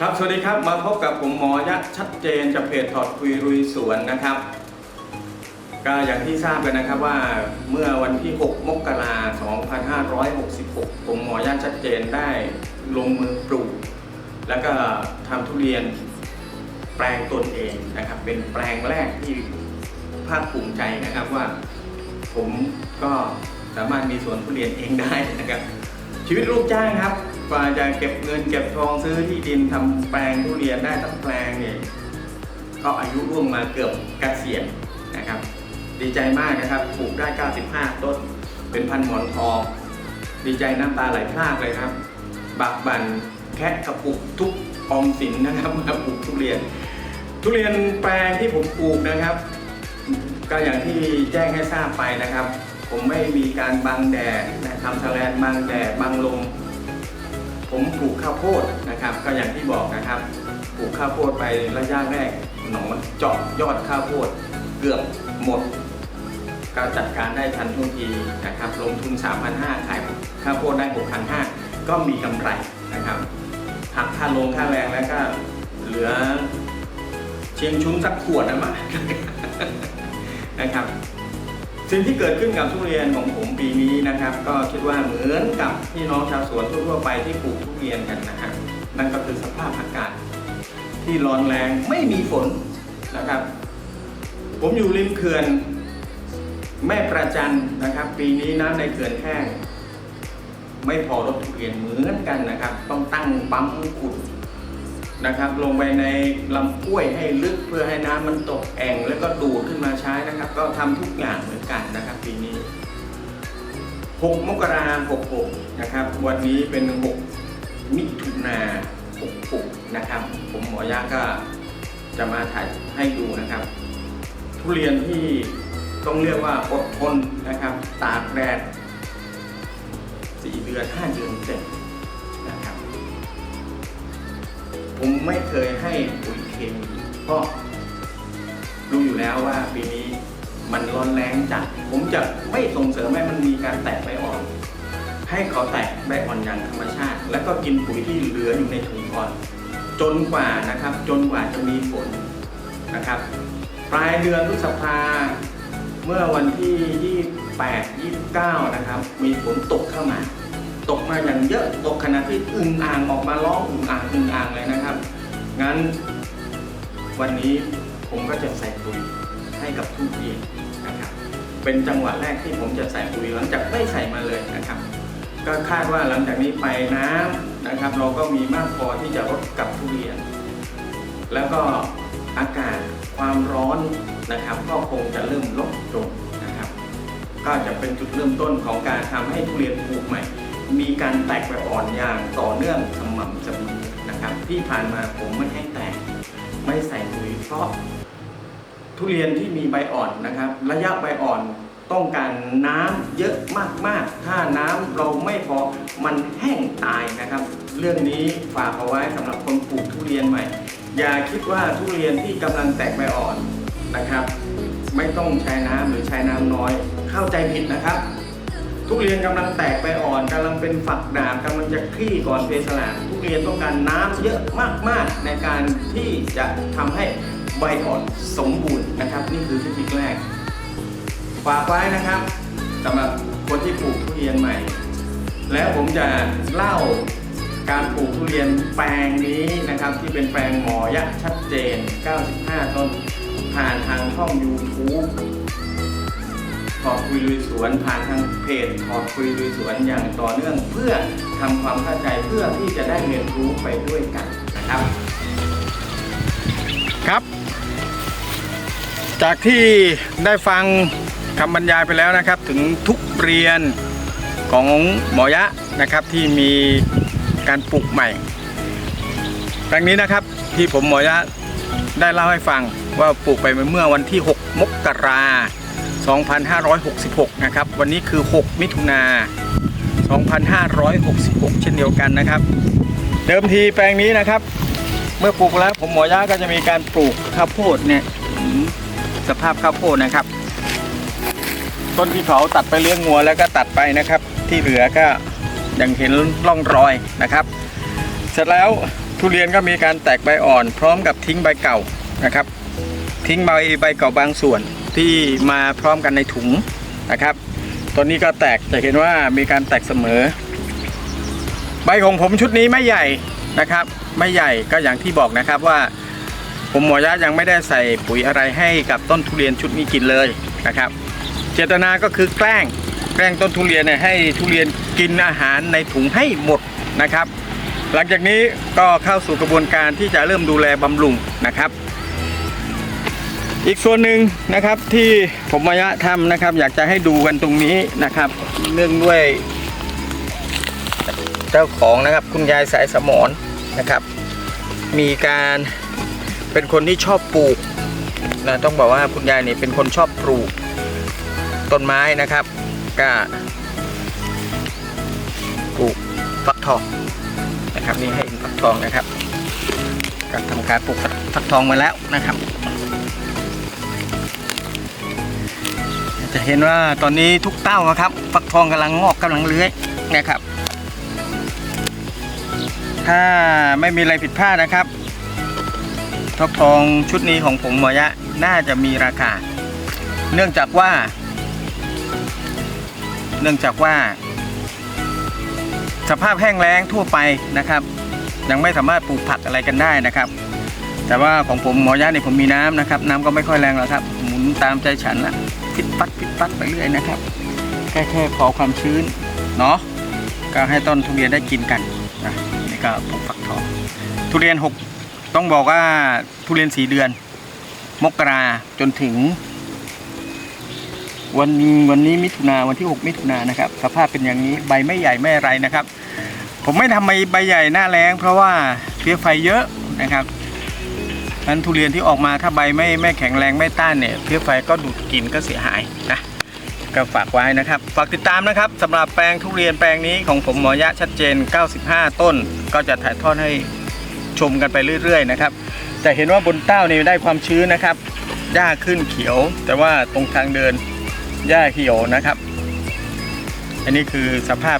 ครับ สวัสดีครับ มาพบกับผมหมอยักษ์ชัดเจนจากเพจถอดคุยรุยสวนนะครับ ก็อย่างที่ทราบกันนะครับว่าเมื่อวันที่ 6 มกราคม 2566 ผมหมอยักษ์ชัดเจนได้ลงมือปลูก แล้วก็ทำทุเรียนแปลงตนเองนะครับ เป็นแปลงแรกที่ภาคภูมิใจนะครับว่า ผมก็สามารถมีสวนทุเรียนเองได้นะครับ ชีวิตลูกจ้างครับ กว่าจะเก็บเงินเก็บทองซื้อที่ดินทำแปลงทุเรียนได้ทั้งแปลงเนี่ยก็อายุร่วงมาเกือบเกษียณนะครับ ดีใจมากนะครับปลูกได้ 95 ต้น เป็นพันหมอนทอง ดีใจน้ำตาไหลพรากเลยครับ บักบันแคะกระปุกทุกออมสินนะครับมาปลูกทุเรียน ทุเรียนแปลงที่ผมปลูกนะครับ ก็อย่างที่แจ้งให้ทราบไปนะครับ ผมไม่มีการบังแดดนะทำแสลนบังแดดบังลม ผมปลูกข้าวโพดนะครับ ก็อย่างที่บอกนะครับ ปลูกข้าวโพดไประยะแรกหนอนเจาะยอดข้าวโพดเกือบหมดก็จัดการได้ทันท่วงทีนะครับ ลงทุน 3,500ขายข้าวโพดได้ 6,500 ก็มีกำไรนะครับ หักค่าลงค่าแรงแล้วก็เหลือเชียงชุ้นสักขวดนะมานะครับ สิ่งที่เกิดขึ้นกับทุเรียนของผมปีนี้นะครับ ก็คิดว่าเหมือนกับพี่น้องชาวสวนทั่วไปที่ปลูกทุเรียนกันนะฮะนั่นก็คือสภาพอากาศ ที่ร้อนแรงไม่มีฝนนะครับ ผมอยู่ริมเขื่อน แม่ประจันนะครับ ปีนี้น้ำในเขื่อนแห้งไม่พอรถทุเรียนเหมือนกันนะครับ ต้องตั้งปั๊มขุด นะครับ ลงไปในลำห้วยให้ลึกเพื่อให้น้ำมันตกแอ่งแล้วก็ดูดขึ้นมาใช้นะครับ ก็ทำทุกอย่างเหมือนกันนะครับปีนี้ 6 มกราคม66 นะครับ วันนี้เป็น 6 มิถุนา66 นะครับ ผมหมอยาก็จะมาถ่ายให้ดูนะครับ ทุเรียนที่ต้องเรียกว่าอดทนนะครับ ตากแดด4เดือน 5 เดือนเต็ม ผมไม่เคยให้ปุ๋ยเคมีเพราะรู้อยู่แล้วว่าปีนี้มันร้อนแรงจัด ผมจะไม่ส่งเสริมให้มันมีการแตกใบอ่อน ให้เขาแตกใบอ่อนอย่างธรรมชาติ แล้วก็กินปุ๋ยที่เหลืออยู่ในถุงก่อน จนกว่านะครับ จนกว่าจะมีฝนนะครับ ปลายเดือนพฤษภาเมื่อวันที่ 28 29 นะครับ มีฝนตกเข้ามา ตกมาอย่างเยอะตกขนาดที่อึ่งอ่างออกมาร้องอึ่งอ่างอึ่งอ่างเลยนะครับ งั้น วันนี้ผมก็จะใส่ปุ๋ยให้กับทุเรียนนะครับ เป็นจังหวะแรกที่ผมจะใส่ปุ๋ยหลังจากไม่ใส่มาเลยนะครับ ก็คาดว่าหลังจากนี้ไปน้ำนะครับ เราก็มีมากพอที่จะรดกับทุเรียน แล้วก็อากาศความร้อนนะครับ ก็คงจะเริ่มลดลงนะครับ ก็จะเป็นจุดเริ่มต้นของการทำให้ทุเรียนปลูกใหม่ มีการแตกใบอ่อนอย่างต่อเนื่องสม่ำเสมอนะครับ ที่ผ่านมาผมไม่ให้แตก ไม่ใส่ปุ๋ยเพราะ ทุเรียนที่มีใบอ่อนนะครับ ระยะใบอ่อนต้องการน้ำเยอะมากๆ ถ้าน้ำเราไม่พอมันแห้งตายนะครับ เรื่องนี้ฝากเอาไว้สำหรับคนปลูกทุเรียนใหม่ อย่าคิดว่าทุเรียนที่กำลังแตกใบอ่อนนะครับ ไม่ต้องใช้น้ำหรือใช้น้ำน้อย เข้าใจผิดนะครับ ทุเรียนกำลังแตกใบอ่อนกำลังเป็นฝักดาบกำลังจะคลี่ก่อนเพสลาทุเรียนต้องการน้ำเยอะมากๆ ในการที่จะทำให้ใบอ่อนสมบูรณ์นะครับ นี่คือเทคนิคแรกฝากไว้นะครับสำหรับคนที่ปลูกทุเรียนใหม่ แล้วผมจะเล่าการปลูกทุเรียนแปลงนี้นะครับ ที่เป็นแปลงหมอยักษ์ชัดเจน 95 ต้นผ่านทางช่อง YouTube ถอดคุยลุยสวนผ่านทางเพจถอดคุยลุยสวนอย่างต่อเนื่องเพื่อทำความเข้าใจเพื่อที่จะได้เรียนรู้ไปด้วยกันนะครับ ครับ จากที่ได้ฟังคำบรรยายไปแล้วนะครับ ถึงทุกเรียนของหมอยะนะครับที่มีการปลูกใหม่ครั้งนี้นะครับที่ผมหมอยะได้เล่าให้ฟังว่าปลูกไปเมื่อวันที่ 6 มกรา 2566 นะครับ วันนี้คือ 6 มิถุนา2566 เช่นเดียวกันนะครับ เดิมทีแปลงนี้นะครับ เมื่อปลูกแล้วผมหมอยะก็จะมีการปลูกข้าวโพดเนี่ยสภาพข้าวโพดนะครับ ต้นที่เผาตัดไปเลี้ยงงัวแล้วก็ตัดไปนะครับ ที่เหลือก็ยังเห็นร่องรอยนะครับ เสร็จแล้วทุเรียนก็มีการแตกใบอ่อน พร้อมกับทิ้งใบเก่านะครับ ทิ้งใบใบเก่าบางส่วน ที่มาพร้อมกันในถุงนะครับตอนนี้ก็แตกจะเห็นว่ามีการแตกเสมอ ใบของผมชุดนี้ไม่ใหญ่นะครับ ไม่ใหญ่ก็อย่างที่บอกนะครับว่า ผมหมอยะยังไม่ได้ใส่ปุ๋ยอะไรให้กับต้นทุเรียนชุดนี้กินเลยนะครับ เจตนาก็คือแกล้งแกล้งต้นทุเรียนเนี่ยให้ทุเรียนกินอาหารในถุงให้หมดนะครับ หลังจากนี้ก็เข้าสู่กระบวนการที่จะเริ่มดูแลบำรุงนะครับ อีกส่วนหนึ่งนะครับที่ผมมายะทำนะครับ อยากจะให้ดูกันตรงนี้นะครับ เนื่องด้วย เจ้าของนะครับคุณยายสายสมอนนะครับ มีการเป็นคนที่ชอบปลูกนะต้องบอกว่าคุณยายนี่เป็นคนชอบปลูกต้นไม้นะครับก็ปลูกฟักทองนะครับนี่ให้ฟักทองนะครับก็ทำการปลูกฟักทองมาแล้วนะครับ จะเห็นว่าตอนนี้ทุกเต้านะครับ ฟักทองกำลังงอกกำลังเลื้อยนะครับ ถ้าไม่มีอะไรผิดพลาดนะครับฟักทองชุดนี้ของผมหมอยะน่าจะมีราคา เนื่องจากว่า เนื่องจากว่า สภาพแห้งแล้งทั่วไปนะครับ ยังไม่สามารถปลูกผักอะไรกันได้นะครับ แต่ว่าของผมหมอยะเนี่ยผมมีน้ำนะครับ น้ำก็ไม่ค่อยแรงหรอกครับ หมุนตามใจฉันละ พิดปัดพิดปัดไปเรื่อยนะครับ แค่แค่ขอความชื้นเนาะก็ให้ต้นทุเรียนได้กินกันนะนี่ก็ปลูกฝักทองทุเรียนหกต้องบอกว่าทุเรียนสีเดือน มกราจนถึง วันวันนี้มิถุนาวันที่ 6 มิถุนานะครับ สภาพเป็นอย่างนี้ใบไม่ใหญ่ไม่อะไรนะครับ ผมไม่ทำใบใบใหญ่หน้าแรงเพราะว่าเพี้ยไฟเยอะนะครับ นั้นทุเรียนที่ออกมาถ้าใบไม่ไม่แข็งแรงไม่ต้านเนี่ยเพี้ยไฟก็ดูดกินก็เสียหายนะก็ฝากไว้นะครับ ฝากติดตามนะครับสำหรับแปลงทุเรียนแปลงนี้ของผมหมอยะชัดเจน 95 ต้น ก็จะถ่ายทอดให้ชมกันไปเรื่อย ๆ นะครับ แต่เห็นว่าบนเต้านี่ได้ความชื้นนะครับหญ้าขึ้นเขียว แต่ว่าตรงทางเดินหญ้าเขียวนะครับ อันนี้คือสภาพ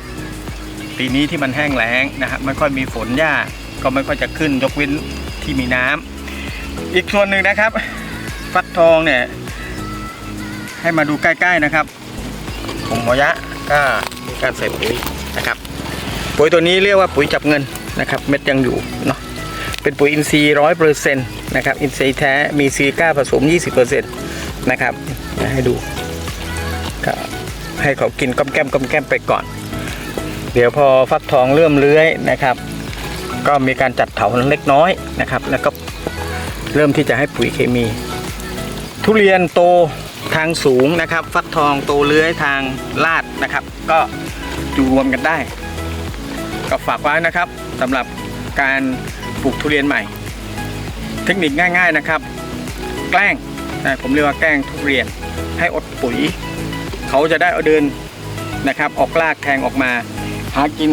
ปีนี้ที่มันแห้งแล้งนะครับไม่ค่อยมีฝนหญ้าก็ไม่ค่อยจะขึ้นยกเว้นที่มีน้ำ อีกส่วนหนึ่งนะครับ ฟักทองเนี่ย ให้มาดูใกล้ๆนะครับผมมอยะก็มีการใส่ปุ๋ยนะครับ ปุ๋ยตัวนี้เรียกว่าปุ๋ยจับเงินนะครับ เม็ดยังอยู่เนาะเป็นปุ๋ยอินทรีย์ร้อยเปอร์เซ็นต์นะครับอินทรีย์แท้มีซีก้าผสม 20%นะครับให้ดูก็ให้เขากินก้อมแก้มก้อมแก้มไปก่อน เดี๋ยวพอฟักทองเริ่มเลื้อยนะครับ ก็มีการจัดเถาเล็กน้อยนะครับ แล้วก็ เริ่มที่จะให้ปุ๋ยเคมี ทุเรียนโตทางสูงนะครับ ฟักทองโตเลื้อยทางลาดนะครับ ก็อยู่รวมกันได้ก็ฝากไว้นะครับสำหรับการปลูกทุเรียนใหม่ เทคนิคง่าย ๆนะครับ แกล้งนะผมเรียกว่าแกล้งทุเรียนให้อดปุ๋ย เขาจะได้เอาเดินนะครับ ออกรากแทงออกมา หากิน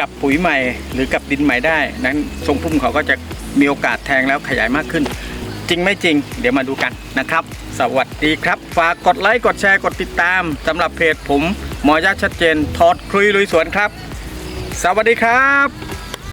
กับปุ๋ยใหม่ หรือกับดินใหม่ได้ นั้นทรงพุ่มเขาก็จะ มีโอกาสแทงแล้วขยายมากขึ้น จริงไม่จริง เดี๋ยวมาดูกันนะครับ สวัสดีครับ ฝากกดไลค์กดแชร์กดติดตามสำหรับเพจผมหมอยาชัดเจนทอดคลุยลุยสวนครับ สวัสดีครับ